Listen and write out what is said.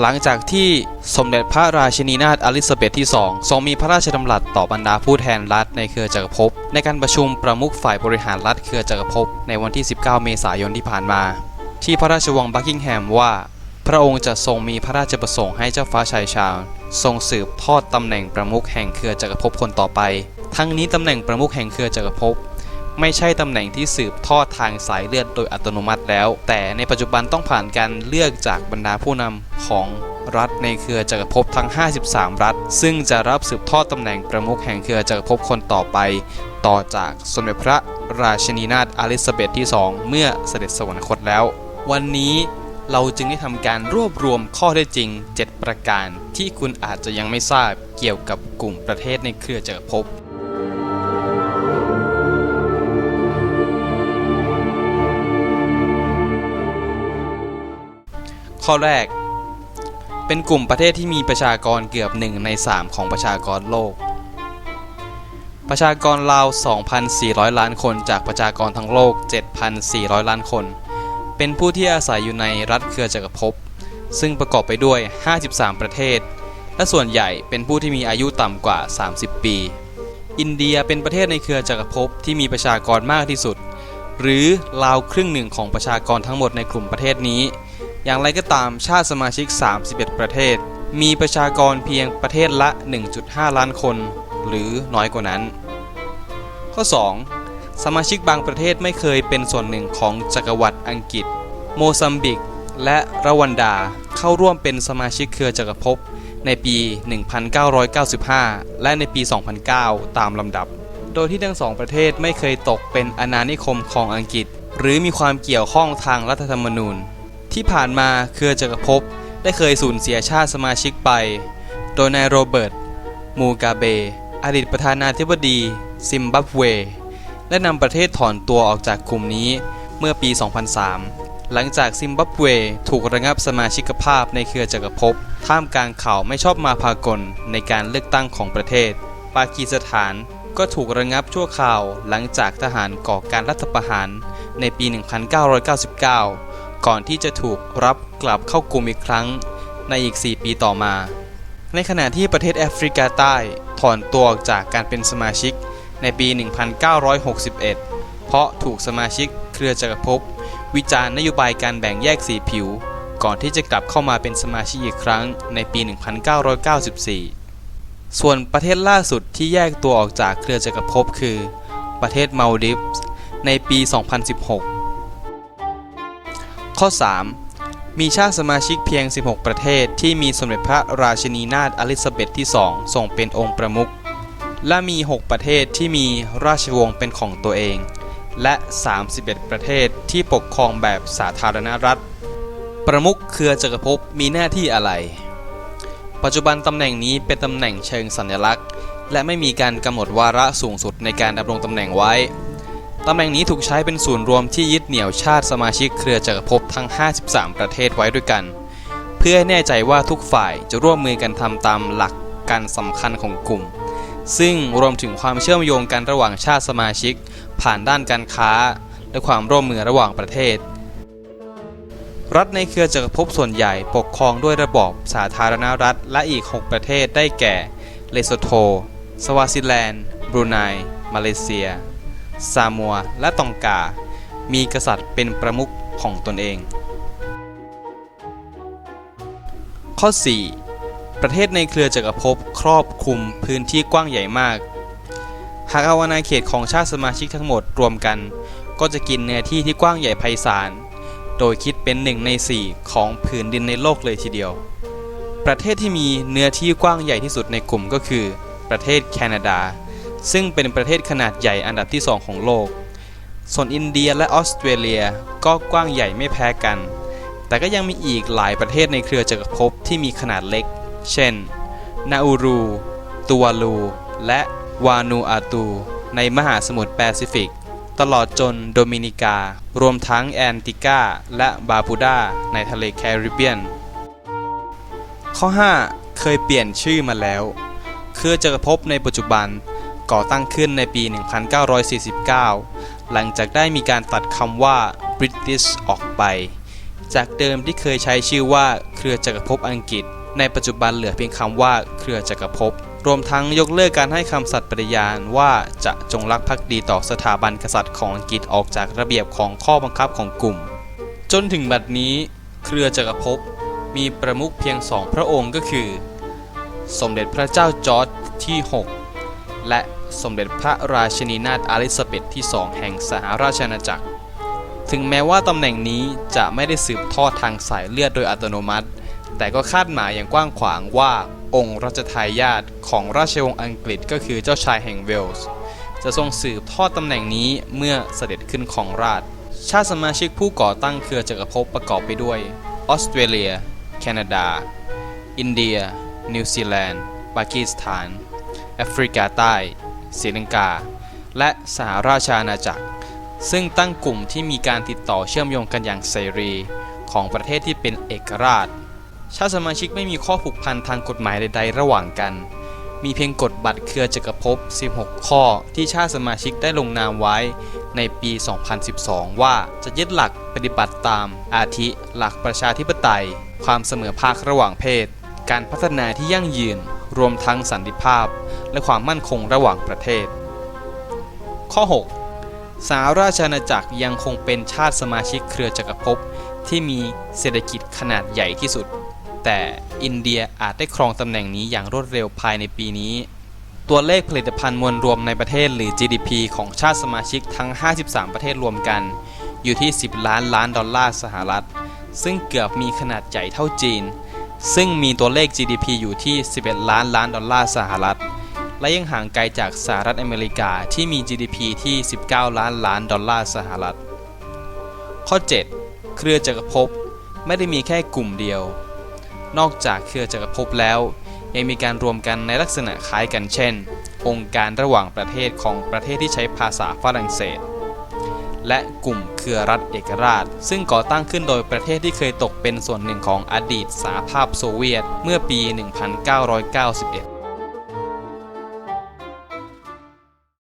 หลังจากที่สมเด็จพระราชินีนาถอลิซาเบธที่ 2 ทรงมีพระราชดำรัสต่อบรรดาผู้แทนรัฐในเครือจักรภพในการประชุมประมุขฝ่ายบริหารรัฐเครือจักรภพในวันที่ 19 เมษายนที่ผ่านมา ที่พระราชวังบักกิงแฮมว่า พระองค์จะทรงมีพระราชประสงค์ให้เจ้าฟ้าชายชาญทรงสืบทอดตำแหน่งประมุขแห่งเครือจักรภพคนต่อไป ทั้งนี้ตำแหน่งประมุขแห่งเครือจักรภพ ไม่ใช่ตำแหน่งที่สืบทอดทางสายเลือดโดยอัตโนมัติแล้ว แต่ในปัจจุบันต้องผ่านการเลือกจากบรรดาผู้นำของรัฐในเครือจักรภพทั้ง 53 รัฐ ซึ่งจะรับสืบทอดตำแหน่งประมุขแห่งเครือจักรภพคนต่อไป ต่อจากสมเด็จพระราชินีนาถอลิซาเบธที่ 2 เมื่อเสด็จสวรรคตแล้ว วันนี้เราจึงได้ทำการรวบรวมข้อเท็จจริง 7 ประการที่คุณอาจจะยังไม่ทราบเกี่ยวกับกลุ่มประเทศในเครือจักรภพ ข้อแรก เป็นกลุ่มประเทศที่มีประชากรเกือบ1ใน 3 ของประชากรโลก ประชากรราว 2,400 ล้านคนจากประชากรทั้งโลก 7,400 ล้านคน เป็นผู้ที่อาศัยอยู่ในรัฐเครือจักรภพ ซึ่งประกอบไปด้วย 53 ประเทศ และส่วนใหญ่เป็นผู้ที่มีอายุต่ำกว่า 30 ปี อินเดียเป็นประเทศในเครือจักรภพที่มีประชากรมากที่สุด หรือราวครึ่งหนึ่งของประชากรทั้งหมดในกลุ่มประเทศนี้ อย่างไรก็ตามชาติสมาชิก 31 ประเทศ มีประชากรเพียงประเทศละ 1.5 ล้านคน หรือน้อยกว่านั้น ข้อ 2. สมาชิกบางประเทศไม่เคยเป็นส่วนหนึ่งของจักรวรรดิอังกฤษ โมซัมบิก และรวันดาเข้าร่วมเป็นสมาชิกเครือจักรภพในปี 1995 และในปี 2009 ตามลำดับ โดยที่ทั้งสองประเทศไม่เคยตกเป็นอาณานิคมของอังกฤษ หรือมีความเกี่ยวข้องทางรัฐธรรมนูญ ที่ผ่านมาเครือจักรภพได้เคยสูญเสียชาติสมาชิกไป โดยนายโรเบิร์ต มูกาเบ อดีตประธานาธิบดี ซิมบับเว และนำประเทศถอนตัวออกจากกลุ่มนี้เมื่อปี 2003 หลังจากซิมบับเวถูกระงับสมาชิกภาพในเครือจักรภพท่ามกลางข่าวไม่ชอบมาพากลในการเลือกตั้งของประเทศ ปากีสถานก็ถูกระงับชั่วคราวหลังจากทหารก่อการรัฐประหารในปี 1999 ก่อนที่จะถูกรับกลับเข้ากลุ่มอีกครั้งในอีก 4 ปีต่อมา ในขณะที่ประเทศแอฟริกาใต้ถอนตัวออกจากการเป็นสมาชิกในปี 1961 เพราะถูกสมาชิกเครือจักรภพวิจารณ์นโยบายการแบ่งแยกสีผิว ก่อนที่จะกลับเข้ามาเป็นสมาชิกอีกครั้งในปี 1994 ส่วนประเทศล่าสุดที่แยกตัวออกจากเครือจักรภพคือ ประเทศมาลดิฟส์ในปี 2016 ข้อ 3 มีชาติสมาชิกเพียง 16 ประเทศที่มีสมเด็จพระราชินีนาถอลิซาเบธที่ 2 ทรงเป็นองค์ประมุขและมี 6 ประเทศที่มีราชวงศ์เป็นของตัวเอง และ 31 ประเทศที่ปกครองแบบสาธารณรัฐ ประมุขเครือจักรภพมีหน้าที่อะไร ปัจจุบันตำแหน่งนี้เป็นตำแหน่งเชิงสัญลักษณ์ และไม่มีการกำหนดวาระสูงสุดในการดำรงตำแหน่งไว้ ตำแหน่งนี้ถูกใช้เป็นศูนย์รวมที่ยึดเหนี่ยวชาติสมาชิกเครือจักรภพทั้ง 53 ประเทศไว้ด้วยกัน เพื่อให้แน่ใจว่าทุกฝ่ายจะร่วมมือกันทำตามหลักการสำคัญของกลุ่ม ซึ่งรวมถึงความเชื่อมโยงกันระหว่างชาติสมาชิก ผ่านด้านการค้า และความร่วมมือระหว่างประเทศ รัฐในเครือจักรภพส่วนใหญ่ปกครองด้วยระบอบสาธารณรัฐและอีก 6 ประเทศได้แก่เลโซโท สวาซิแลนด์ บรูไน มาเลเซีย ซามัว และตองกา มีกษัตริย์เป็นประมุขของตนเอง ข้อ 4 ประเทศในเครือจักรภพครอบคลุมพื้นที่กว้างใหญ่มาก หากเอาอาณาเขตของชาติสมาชิกทั้งหมดรวมกัน ก็จะกินเนื้อที่ที่กว้างใหญ่ไพศาล โดยคิดเป็นหนึ่งใน 4 ของผืนดินในโลกเลยทีเดียว ประเทศที่มีเนื้อที่กว้างใหญ่ที่สุดในกลุ่มก็คือ ประเทศแคนาดา ซึ่งเป็นประเทศขนาดใหญ่อันดับที่ 2 ของโลก ส่วนอินเดียและออสเตรเลียก็กว้างใหญ่ไม่แพ้กัน แต่ก็ยังมีอีกหลายประเทศในเครือจักรภพที่มีขนาดเล็ก เช่น นาอูรูตูวาลู และวานูอาตู ในมหาสมุทรแปซิฟิก ตลอดจนโดมินิกา รวมทั้งแอนติกาและบาบูดาในทะเลแคริบเบียน ข้อ 5 เคยเปลี่ยนชื่อมาแล้ว เครือจักรภพในปัจจุบัน ก่อตั้งขึ้นในปี 1949 หลังจากได้มีการตัดคำว่า British ออกไป จากเดิมที่เคยใช้ชื่อว่าเครือจักรภพอังกฤษ ในปัจจุบันเหลือเพียงคำว่าเครือจักรภพ รวมทั้งยกเลิกการให้คำสัตย์ปฏิญาณว่าจะจงรักภักดีต่อสถาบันกษัตริย์ของอังกฤษออกจากระเบียบของข้อบังคับของกลุ่ม จนถึงบัดนี้ เครือจักรภพมีประมุขเพียงสองพระองค์ก็คือ สมเด็จพระเจ้าจอร์จที่ 6 และสมเด็จพระราชินีนาถอลิซาเบธที่2แห่งสหราชอาณาจักร ถึงแม้ว่าตำแหน่งนี้จะไม่ได้สืบทอดทางสายเลือดโดยอัตโนมัติ แต่ก็คาดหมายอย่างกว้างขวางว่าองค์รัชทายาทของราชวงศ์อังกฤษก็คือเจ้าชายแห่งเวลส์ จะทรงสืบทอดตำแหน่งนี้เมื่อเสด็จขึ้นของราช ชาติสมาชิกผู้ก่อตั้งเครือจักรภพประกอบไปด้วยออสเตรเลีย แคนาดา อินเดีย นิวซีแลนด์ปากีสถาน แอฟริกาใต้ศรีลังกา และสหราชอาณาจักร ซึ่งตั้งกลุ่มที่มีการติดต่อเชื่อมโยงกันอย่างเสรีของประเทศที่เป็นเอกราช ชาติสมาชิกไม่มีข้อผูกพันทางกฎหมายใดๆ ระหว่างกัน มีเพียงกฎบัตรเครือจักรภพ 16 ข้อที่ชาติสมาชิกได้ลงนามไว้ในปี 2012 ว่าจะยึดหลักปฏิบัติตามอาทิหลักประชาธิปไตย ความเสมอภาคระหว่างเพศ การพัฒนาที่ยั่งยืน รวมทั้งสันติภาพ และความมั่นคงระหว่างประเทศ ข้อ 6 สหราชอาณาจักรยังคงเป็นชาติสมาชิกเครือจักรภพที่มีเศรษฐกิจขนาดใหญ่ที่สุด แต่อินเดียอาจได้ครองตำแหน่งนี้อย่างรวดเร็วภายในปีนี้ ตัวเลขผลิตภัณฑ์มวลรวมในประเทศหรือ GDP ของชาติสมาชิกทั้ง 53 ประเทศรวมกัน อยู่ที่ 10 ล้านล้านดอลลาร์สหรัฐ ซึ่งเกือบมีขนาดใหญ่เท่าจีน ซึ่งมีตัวเลข GDP อยู่ที่ 11 ล้านล้านดอลลาร์สหรัฐ และยังห่างไกลจากสหรัฐอเมริกาที่มี GDP ที่ 19 ล้านล้านดอลลาร์สหรัฐ ข้อ 7 เครือจักรภพไม่ได้มีแค่กลุ่มเดียว นอกจากเครือจักรภพแล้ว ยังมีการรวมกันในลักษณะคล้ายกันเช่น องค์การระหว่างประเทศของประเทศที่ใช้ภาษาฝรั่งเศส และกลุ่มเครือรัฐเอกราช ซึ่งก่อตั้งขึ้นโดยประเทศที่เคยตกเป็นส่วนหนึ่งของอดีตสหภาพโซเวียต เมื่อปี 1991